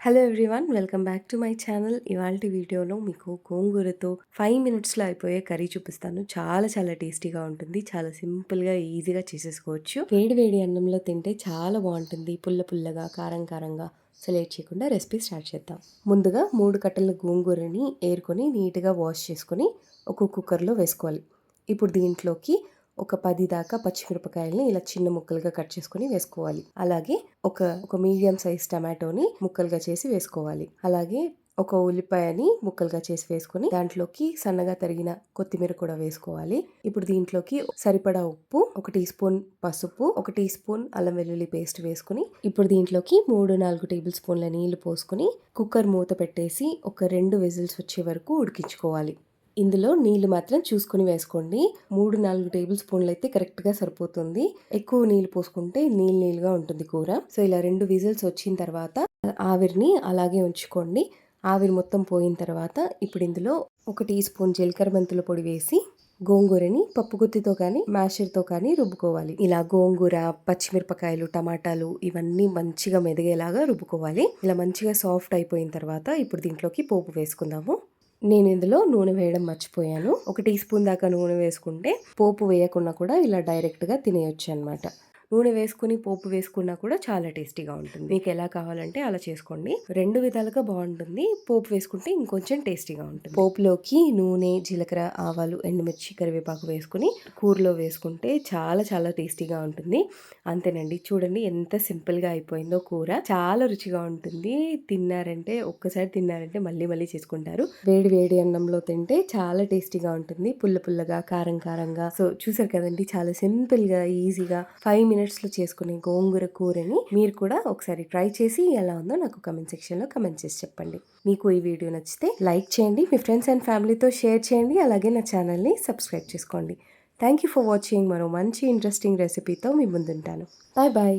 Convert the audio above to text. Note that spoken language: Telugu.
Hello everyone welcome back to my channel ఇవాళ వీడియోలో మీకు గోంగూరతో ఫైవ్ మినిట్స్లో అయిపోయే కర్రీ చూపిస్తాను. చాలా చాలా టేస్టీగా ఉంటుంది. చాలా సింపుల్గా ఈజీగా చేసేసుకోవచ్చు. వేడి వేడి అన్నంలో తింటే చాలా బాగుంటుంది. పుల్ల పుల్లగా కారం కారంగా సెలెక్ట్ చేయకుండా రెసిపీ స్టార్ట్ చేద్దాం. ముందుగా మూడు కట్టల గోంగూరని ఏరుకొని నీట్గా వాష్ చేసుకొని ఒక కుక్కర్లో వేసుకోవాలి. ఇప్పుడు దీంట్లోకి ఒక పది దాకా పచ్చిమిరపకాయలని ఇలా చిన్న ముక్కలుగా కట్ చేసుకొని వేసుకోవాలి. అలాగే ఒక ఒక మీడియం సైజ్ టమాటోని ముక్కలుగా చేసి వేసుకోవాలి. అలాగే ఒక ఉల్లిపాయని ముక్కలుగా చేసి వేసుకొని దాంట్లోకి సన్నగా తరిగిన కొత్తిమీర కూడా వేసుకోవాలి. ఇప్పుడు దీంట్లోకి సరిపడా ఉప్పు ఒక టీ స్పూన్ పసుపు ఒక టీ స్పూన్ అల్లం వెల్లుల్లి పేస్ట్ వేసుకుని ఇప్పుడు దీంట్లోకి మూడు నాలుగు టేబుల్ స్పూన్ల నీళ్ళు పోసుకొని కుక్కర్ మూత పెట్టేసి ఒక రెండు విజిల్స్ వచ్చే వరకు ఉడికించుకోవాలి. ఇందులో నీళ్ళు మాత్రం చూసుకుని వేసుకోండి. మూడు నాలుగు టేబుల్ స్పూన్లు అయితే కరెక్ట్గా సరిపోతుంది. ఎక్కువ నీళ్ళు పోసుకుంటే నీళ్ళు నీళ్ళుగా ఉంటుంది కూర. సో ఇలా రెండు విజిల్స్ వచ్చిన తర్వాత ఆవిరిని అలాగే ఉంచుకోండి. ఆవిరి మొత్తం పోయిన తర్వాత ఇప్పుడు ఇందులో ఒక టీ స్పూన్ జీలకర్ర మెంతుల పొడి వేసి గోంగూరని పప్పు గుత్తితో కానీ మ్యాషర్తో కానీ రుబ్బుకోవాలి. ఇలా గోంగూర పచ్చిమిరపకాయలు టమాటాలు ఇవన్నీ మంచిగా మెదిగేలాగా రుబ్బుకోవాలి. ఇలా మంచిగా సాఫ్ట్ అయిపోయిన తర్వాత ఇప్పుడు దీంట్లోకి పోపు వేసుకుందాము. నేను ఇందులో నూనె వేయడం మర్చిపోయాను. ఒక టీ స్పూన్ దాకా నూనె వేసుకుంటే పోపు వేయకుండా కూడా ఇలా డైరెక్ట్గా తినేయొచ్చు అనమాట నూనె వేసుకుని పోపు వేసుకున్నా కూడా చాలా టేస్టీగా ఉంటుంది. మీకు ఎలా కావాలంటే అలా చేసుకోండి. రెండు విధాలుగా బాగుంటుంది. పోపు వేసుకుంటే ఇంకొంచెం టేస్టీగా ఉంటుంది. పోపులోకి నూనె జీలకర్ర ఆవాలు ఎండుమిర్చి కరివేపాకు వేసుకుని కూరలో వేసుకుంటే చాలా చాలా టేస్టీగా ఉంటుంది. అంతేనండి. చూడండి ఎంత సింపుల్గా అయిపోయిందో కూర. చాలా రుచిగా ఉంటుంది. తిన్నారంటే ఒక్కసారి తిన్నారంటే మళ్ళీ మళ్ళీ చేసుకుంటారు. వేడి వేడి అన్నంలో తింటే చాలా టేస్టీగా ఉంటుంది. పుల్ల పుల్లగా కారం కారంగా. సో చూసారు కదండి చాలా సింపుల్గా ఈజీగా ఫైవ్ మినిట్స్ మినిట్స్లో చేసుకునే గోంగూర కూరని మీరు కూడా ఒకసారి ట్రై చేసి ఎలా ఉందో నాకు కమెంట్ సెక్షన్లో కమెంట్ చేసి చెప్పండి. మీకు ఈ వీడియో నచ్చితే లైక్ చేయండి మీ ఫ్రెండ్స్ అండ్ ఫ్యామిలీతో షేర్ చేయండి అలాగే నా ఛానల్ని సబ్స్క్రైబ్ చేసుకోండి. థ్యాంక్ యూ ఫర్ వాచింగ్ మరో మంచి ఇంట్రెస్టింగ్ రెసిపీతో మీ ముందుంటాను. Bye bye